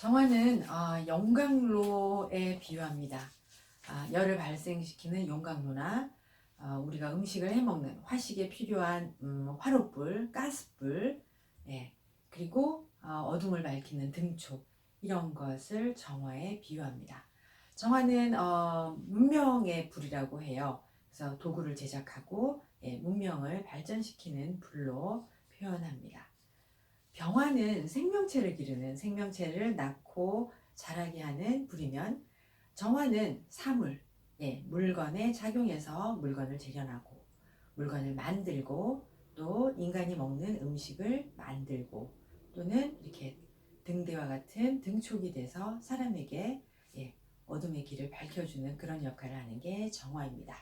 정화는 아, 용광로에 비유합니다. 아, 열을 발생시키는 용광로나 어, 우리가 음식을 해먹는 화식에 필요한 음, 화롯불, 가스불, 예, 그리고 어, 둠을 밝히는 등초 이런 것을 정화에 비유합니다. 정화는 어, 문명의 불이라고 해요. 그래서 도구를 제작하고 예, 문명을 발전시키는 불로 표현합니다. 병화는 생명체를 기르는 생명체를 낳고 자라게 하는 불이면 정화는 사물, 예, 물건에 작용해서 물건을 재련하고 물건을 만들고 또 인간이 먹는 음식을 만들고 또는 이렇게 등대와 같은 등촉이 돼서 사람에게 예, 어둠의 길을 밝혀주는 그런 역할을 하는 게 정화입니다.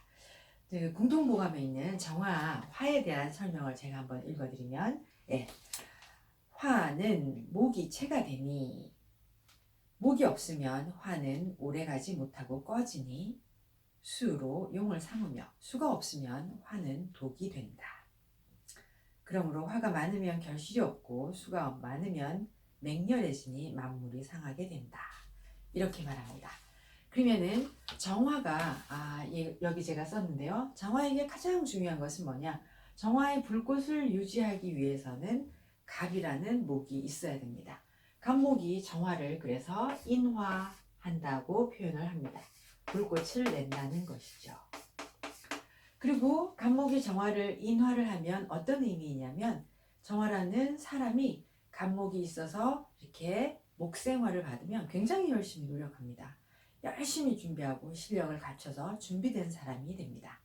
그 공동보감에 있는 정화, 화에 대한 설명을 제가 한번 읽어드리면 예, 화는 목이 채가 되니 목이 없으면 화는 오래가지 못하고 꺼지니 수로 용을 삼으며 수가 없으면 화는 독이 된다. 그러므로 화가 많으면 결실이 없고 수가 많으면 맹렬해지니 만물이 상하게 된다. 이렇게 말합니다. 그러면은 정화가 아 예, 여기 제가 썼는데요. 정화에게 가장 중요한 것은 뭐냐? 정화의 불꽃을 유지하기 위해서는 갑이라는 목이 있어야 됩니다. 갑목이 정화를 그래서 인화한다고 표현을 합니다. 불꽃을 낸다는 것이죠. 그리고 갑목이 정화를 인화를 하면 어떤 의미이냐면 정화라는 사람이 갑목이 있어서 이렇게 목생화를 받으면 굉장히 열심히 노력합니다. 열심히 준비하고 실력을 갖춰서 준비된 사람이 됩니다.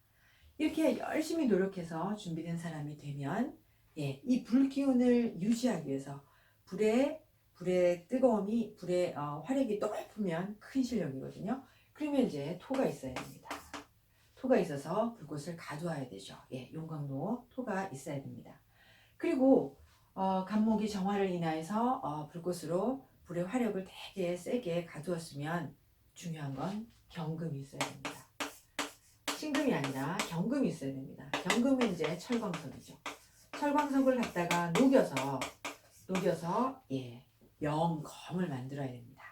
이렇게 열심히 노력해서 준비된 사람이 되면 예, 이 불기운을 유지하기 위해서 불의 불의 뜨거움이 불의 어, 화력이 높으면 큰 실력이거든요. 그러면 이제 토가 있어야 됩니다. 토가 있어서 불꽃을 가져와야 되죠. 예, 용광로 토가 있어야 됩니다. 그리고 어, 간목이 정화를 인하여서 어, 불꽃으로 불의 화력을 되게 세게 가두었으면 중요한 건 경금이 있어야 됩니다. 신금이 아니라 경금이 있어야 됩니다. 경금은 이제 철광석이죠. 철광석을 갖다가 녹여서 녹여서 예 명검을 만들어야 됩니다.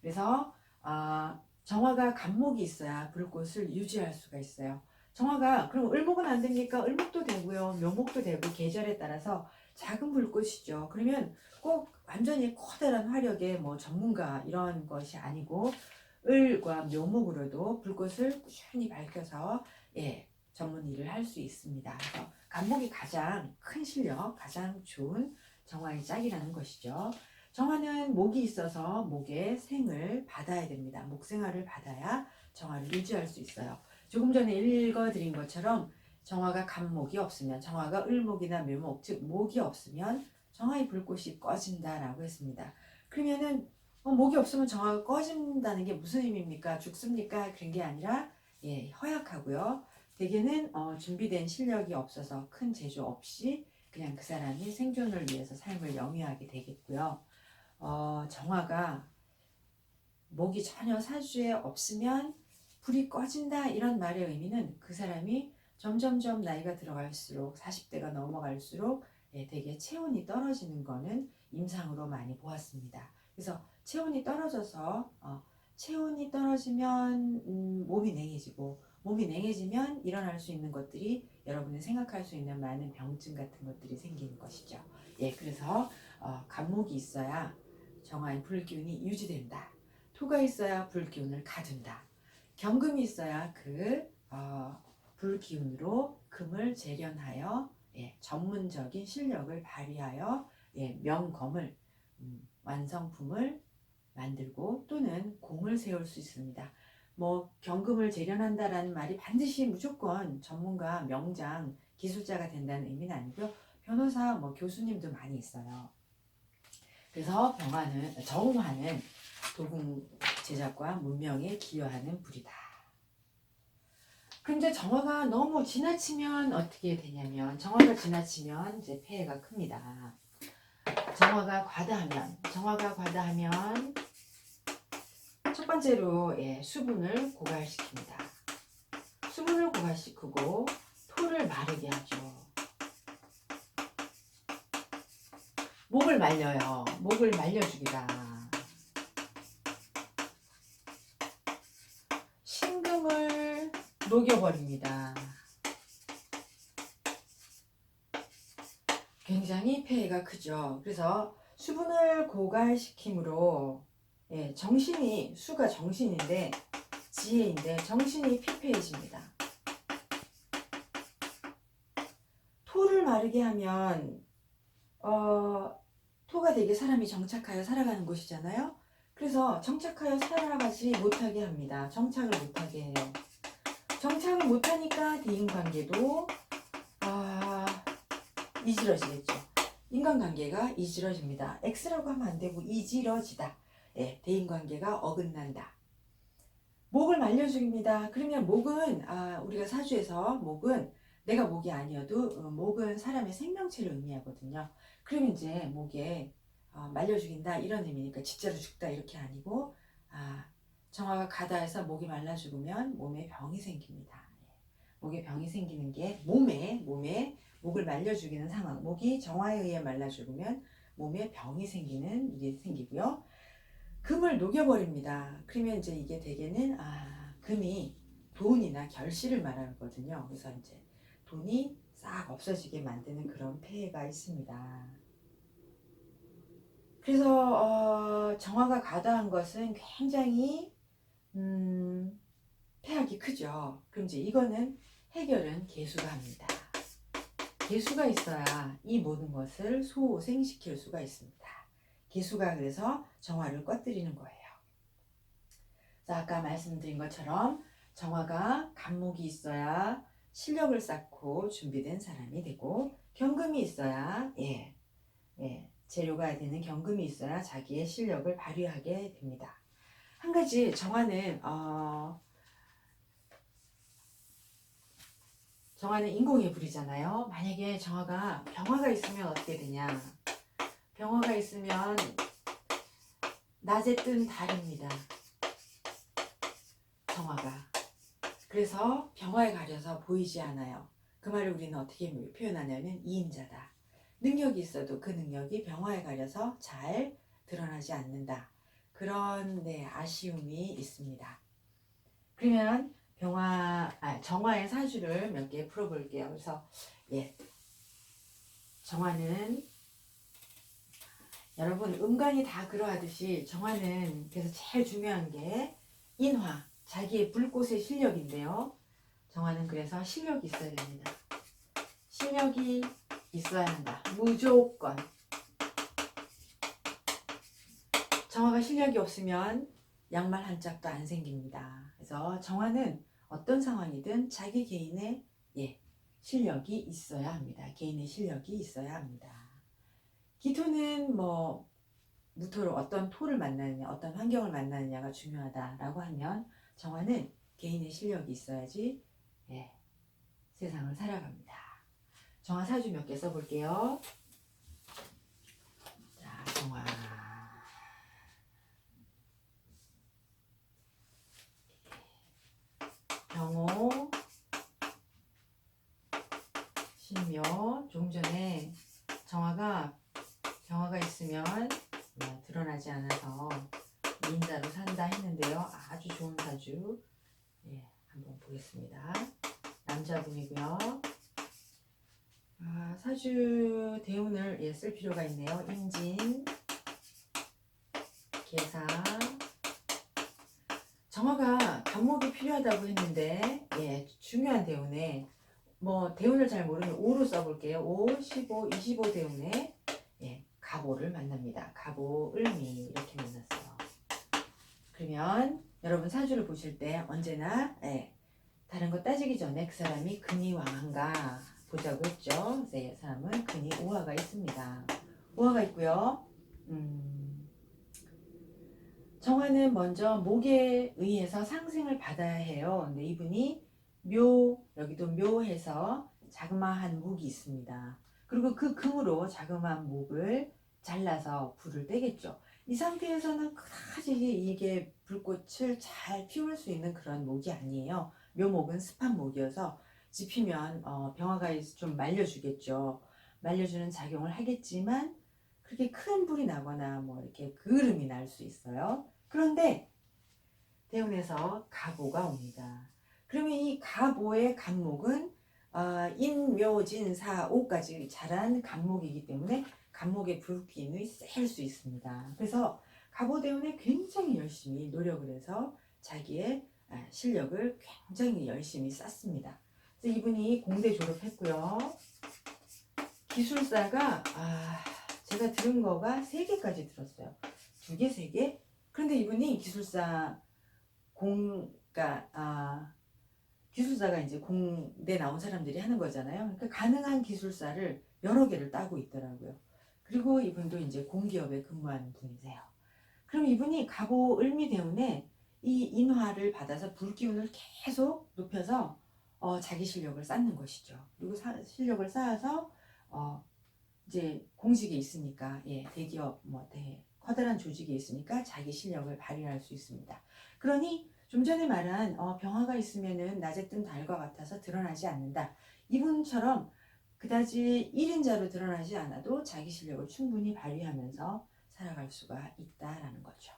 그래서 아, 정화가 간목이 있어야 불꽃을 유지할 수가 있어요. 정화가 그럼 을목은 안 됩니까? 을목도 되고요, 묘목도 되고 계절에 따라서 작은 불꽃이죠. 그러면 꼭 완전히 커다란 화력의 뭐 전문가 이런 것이 아니고 을과 묘목으로도 불꽃을 꾸준히 밝혀서 예 전문 일을 할 수 있습니다. 그래서 간목이 가장 큰 실력, 가장 좋은 정화의 짝이라는 것이죠. 정화는 목이 있어서 목의 생을 받아야 됩니다. 목생화를 받아야 정화를 유지할 수 있어요. 조금 전에 읽어드린 것처럼 정화가 간목이 없으면 정화가 을목이나 묘목 즉 목이 없으면 정화의 불꽃이 꺼진다라고 했습니다. 그러면은 어, 목이 없으면 정화가 꺼진다는 게 무슨 의미입니까? 죽습니까? 그런 게 아니라 예 허약하고요. 대개는 어, 준비된 실력이 없어서 큰 재주 없이 그냥 그 사람이 생존을 위해서 삶을 영위하게 되겠고요. 어, 정화가 목이 전혀 사주에 없으면 불이 꺼진다 이런 말의 의미는 그 사람이 점점점 나이가 들어갈수록 40대가 넘어갈수록 예, 되게 체온이 떨어지는 거는 임상으로 많이 보았습니다. 그래서 체온이 떨어져서 어, 체온이 떨어지면 음, 몸이 냉해지고 몸이 냉해지면 일어날 수 있는 것들이 여러분이 생각할 수 있는 많은 병증 같은 것들이 생기는 것이죠. 예, 그래서 어, 간목이 있어야 정화의 불기운이 유지된다. 토가 있어야 불기운을 가둔다. 경금이 있어야 그 어, 불기운으로 금을 재련하여 예, 전문적인 실력을 발휘하여 예, 명검을 음, 완성품을 만들고 또는 공을 세울 수 있습니다. 뭐 경금을 재련한다라는 말이 반드시 무조건 전문가, 명장, 기술자가 된다는 의미는 아니고요. 변호사, 뭐 교수님도 많이 있어요. 그래서 병화는 정화는 도금 제작과 문명에 기여하는 불이다. 근데 정화가 너무 지나치면 어떻게 되냐면 정화가 지나치면 이제 폐해가 큽니다. 정화가 과다하면 정화가 과다하면 첫 번째로 예, 수분을 고갈시킵니다. 수분을 고갈시키고 토를 마르게 하죠. 목을 말려요. 목을 말려주기다. 신금을 녹여버립니다. 굉장히 폐해가 크죠. 그래서 수분을 고갈시킴으로 예, 정신이 수가 정신인데 지혜인데 정신이 피폐해집니다. 토를 마르게 하면 어, 토가 되게 사람이 정착하여 살아가는 곳이잖아요. 그래서 정착하여 살아가지 못하게 합니다. 정착을 못하게 해요. 정착을 못하니까 대인관계도 아, 이지러지겠죠. 인간관계가 이지러집니다. X라고 하면 안 되고 이지러지다. 예, 대인관계가 어긋난다. 목을 말려줍니다. 그러면 목은 아, 우리가 사주에서 목은 내가 목이 아니어도 어, 목은 사람의 생명체를 의미하거든요. 그러면 이제 목에 어, 말려 죽인다 이런 의미니까 진짜로 죽다 이렇게 아니고 아, 정화가 가다 해서 목이 말라 죽으면 몸에 병이 생깁니다. 예. 목에 병이 생기는 게 몸에 몸에 목을 말려 죽이는 상황. 목이 정화에 의해 말라 죽으면 몸에 병이 생기는 일이 생기고요. 금을 녹여버립니다. 그러면 이제 이게 대개는 아 금이 돈이나 결실을 말하거든요. 그래서 이제 돈이 싹 없어지게 만드는 그런 폐해가 있습니다. 그래서 어, 정화가 가다한 것은 굉장히 음, 폐악이 크죠. 그럼 이제 이거는 해결은 개수가 합니다. 개수가 있어야 이 모든 것을 소생시킬 수가 있습니다. 개수가 그래서 정화를 꺼뜨리는 거예요. 자, 아까 말씀드린 것처럼 정화가 간목이 있어야 실력을 쌓고 준비된 사람이 되고 경금이 있어야 예, 예, 재료가 되는 경금이 있어야 자기의 실력을 발휘하게 됩니다. 한 가지 정화는 어, 정화는 인공의 불이잖아요. 만약에 정화가 병화가 있으면 어떻게 되냐? 병화가 있으면 낮에 뜬 달입니다. 정화가. 그래서 병화에 가려서 보이지 않아요. 그 말을 우리는 어떻게 표현하냐면 이인자다. 능력이 있어도 그 능력이 병화에 가려서 잘 드러나지 않는다. 그런 네, 아쉬움이 있습니다. 그러면 병화, 아, 정화의 사주를 몇 개 풀어볼게요. 그래서 예, 정화는 여러분 음간이 다 그러하듯이 정화는 그래서 제일 중요한 게 인화, 자기의 불꽃의 실력인데요. 정화는 그래서 실력이 있어야 됩니다. 실력이 있어야 한다. 무조건. 정화가 실력이 없으면 양말 한 짝도 안 생깁니다. 그래서 정화는 어떤 상황이든 자기 개인의 예, 실력이 있어야 합니다. 개인의 실력이 있어야 합니다. 기토는 뭐 무토로 어떤 토를 만나느냐, 어떤 환경을 만나느냐가 중요하다라고 하면 정화는 개인의 실력이 있어야지 예, 세상을 살아갑니다. 정화 사주 몇 개 써볼게요. 자, 정화. 병호, 신묘. 좀 전에 정화가 병화가 있으면 뭐 드러나지 않아서 인자로 산다 했는데요. 아주 좋은 사주. 예, 한번 보겠습니다. 남자분이고요. 아, 사주 대운을 예, 쓸 필요가 있네요. 임진, 계사. 정화가 감목이 필요하다고 했는데 예, 중요한 대운에 뭐 대운을 잘 모르면 5로 써볼게요. 5, 15, 25 대운에 예, 가보를 만납니다. 가보, 을미 이렇게 만났어요. 그러면 여러분 사주를 보실 때 언제나 예, 다른 거 따지기 전에 그 사람이 근이 왕한가 보자고 했죠. 네, 사람은 근이 오화가 있습니다. 오화가 있고요. 음, 정화는 먼저 목에 의해서 상승을 받아야 해요. 근데 이분이 묘 여기도 묘해서 자그마한 목이 있습니다. 그리고 그 금으로 자그마한 목을 잘라서 불을 떼겠죠. 이 상태에서는 그다지 이게 불꽃을 잘 피울 수 있는 그런 목이 아니에요. 묘목은 습한 목이어서 지피면 어, 병화가 좀 말려주겠죠. 말려주는 작용을 하겠지만 그렇게 큰 불이 나거나 뭐 이렇게 그름이 날 수 있어요. 그런데 대운에서 가고가 옵니다. 그러면 이 가보의 간목은 어, 인묘진사오까지 자란 간목이기 때문에 간목의 불기운이 셀 수 있습니다. 그래서 가보대운에 굉장히 열심히 노력을 해서 자기의 아, 실력을 굉장히 열심히 쌓습니다. 그래서 이분이 공대 졸업했고요. 기술사가 아, 제가 들은 거가 세 개까지 들었어요. 두 개, 세 개. 그런데 이분이 기술사 공, 그러니까 아, 기술사가 이제 공대 나온 사람들이 하는 거잖아요. 그러니까 가능한 기술사를 여러 개를 따고 있더라고요. 그리고 이분도 이제 공기업에 근무하는 분이세요. 그럼 이분이 가보 을미대운에 이 인화를 받아서 불기운을 계속 높여서 어, 자기 실력을 쌓는 것이죠. 그리고 사- 실력을 쌓아서 어, 이제 공직에 있으니까 예, 대기업 뭐 대, 커다란 조직에 있으니까 자기 실력을 발휘할 수 있습니다. 그러니 좀 전에 말한 어, 병화가 있으면은 낮에 뜬 달과 같아서 드러나지 않는다. 이분처럼 그다지 1인자로 드러나지 않아도 자기 실력을 충분히 발휘하면서 살아갈 수가 있다라는 거죠.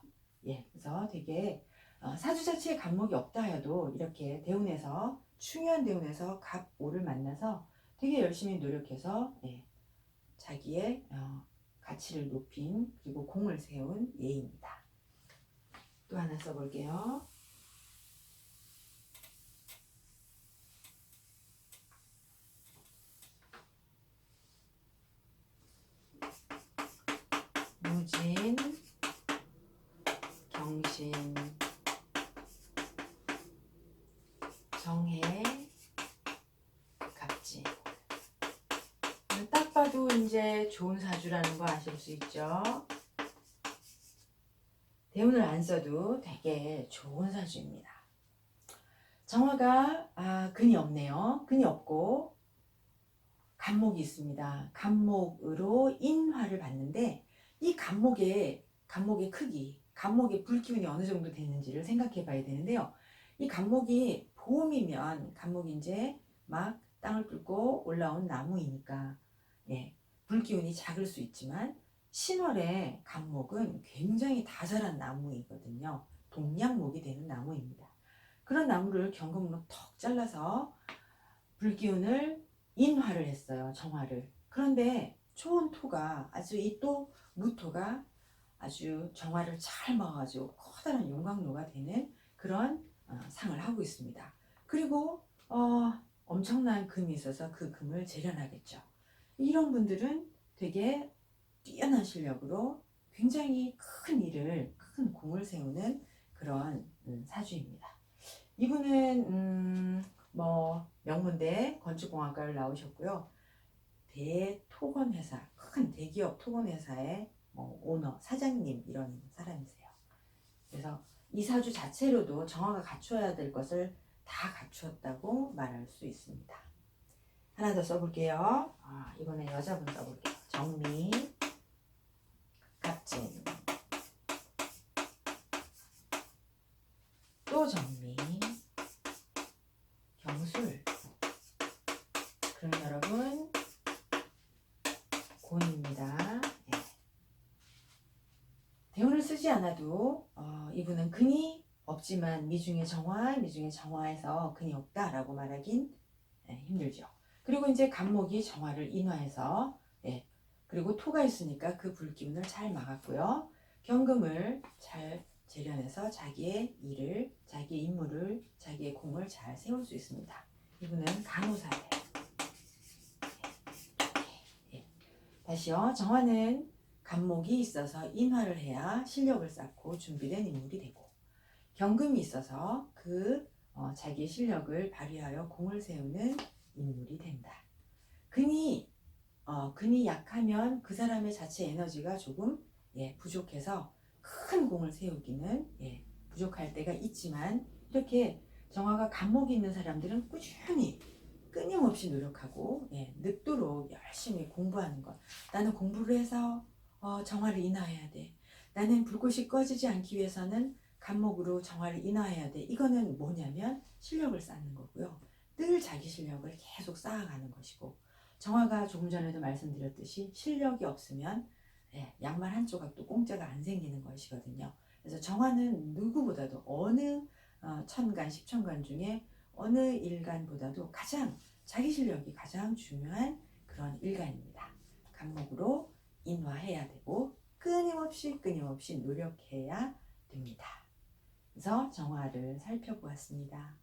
예, 그래서 되게 어, 사주 자체에 간목이 없다 해도 이렇게 대운에서 중요한 대운에서 갑오를 만나서 되게 열심히 노력해서 예, 자기의 어, 가치를 높인 그리고 공을 세운 예입니다. 또 하나 써볼게요. 좋은 사주라는 거 아실 수 있죠? 대운을 안 써도 되게 좋은 사주입니다. 정화가 아, 근이 없네요. 근이 없고 간목이 있습니다. 간목으로 인화를 받는데 이 간목의 간목의 크기, 간목의 불기운이 어느 정도 되는지를 생각해 봐야 되는데요. 이 간목이 봄이면 간목이 이제 막 땅을 뚫고 올라온 나무이니까 예, 불기운이 작을 수 있지만 신월의 간목은 굉장히 다자란 나무이거든요. 동양목이 되는 나무입니다. 그런 나무를 경금으로 턱 잘라서 불기운을 인화를 했어요. 정화를. 그런데 초원 토가 아주 이 또 무토가 아주 정화를 잘 먹어가지고 커다란 용광로가 되는 그런 어, 상을 하고 있습니다. 그리고 어, 엄청난 금이 있어서 그 금을 재련하겠죠. 이런 분들은 되게 뛰어난 실력으로 굉장히 큰 일을 큰 공을 세우는 그런 음, 사주입니다. 이분은 음, 뭐 명문대 건축공학과를 나오셨고요. 대토건 회사 큰 대기업 토건 회사의 뭐 오너 사장님 이런 사람이세요. 그래서 이 사주 자체로도 정화가 갖춰야 될 것을 다 갖추었다고 말할 수 있습니다. 하나 더 써볼게요. 아, 이번에 여자분 써볼게요. 정미, 갑진, 또 정미, 경술. 그럼 여러분 곤입니다. 예. 대운을 쓰지 않아도 어, 이분은 근이 없지만 미중의 정화, 미중의 정화에서 근이 없다라고 말하긴 예, 힘들죠. 그리고 이제 간목이 정화를 인화해서 예, 그리고 토가 있으니까 그 불기운을 잘 막았고요. 경금을 잘 재련해서 자기의 일을, 자기의 임무를, 자기의 공을 잘 세울 수 있습니다. 이분은 간호사예요. 예, 예. 다시요. 정화는 간목이 있어서 인화를 해야 실력을 쌓고 준비된 인물이 되고 경금이 있어서 그 어, 자기의 실력을 발휘하여 공을 세우는 인물이 된다. 근이 어, 근이 약하면 그 사람의 자체 에너지가 조금 예, 부족해서 큰 공을 세우기는 예, 부족할 때가 있지만 이렇게 정화가 간목이 있는 사람들은 꾸준히 끊임없이 노력하고 예, 늦도록 열심히 공부하는 것. 나는 공부를 해서 어, 정화를 인하해야 돼. 나는 불꽃이 꺼지지 않기 위해서는 간목으로 정화를 인하해야 돼. 이거는 뭐냐면 실력을 쌓는 거고요. 늘 자기 실력을 계속 쌓아가는 것이고 정화가 조금 전에도 말씀드렸듯이 실력이 없으면 예, 양말 한 조각도 공짜가 안 생기는 것이거든요. 그래서 정화는 누구보다도 어느 어, 천간, 십천간 중에 어느 일간보다도 가장 자기 실력이 가장 중요한 그런 일간입니다. 감목으로 인화해야 되고 끊임없이 끊임없이 노력해야 됩니다. 그래서 정화를 살펴보았습니다.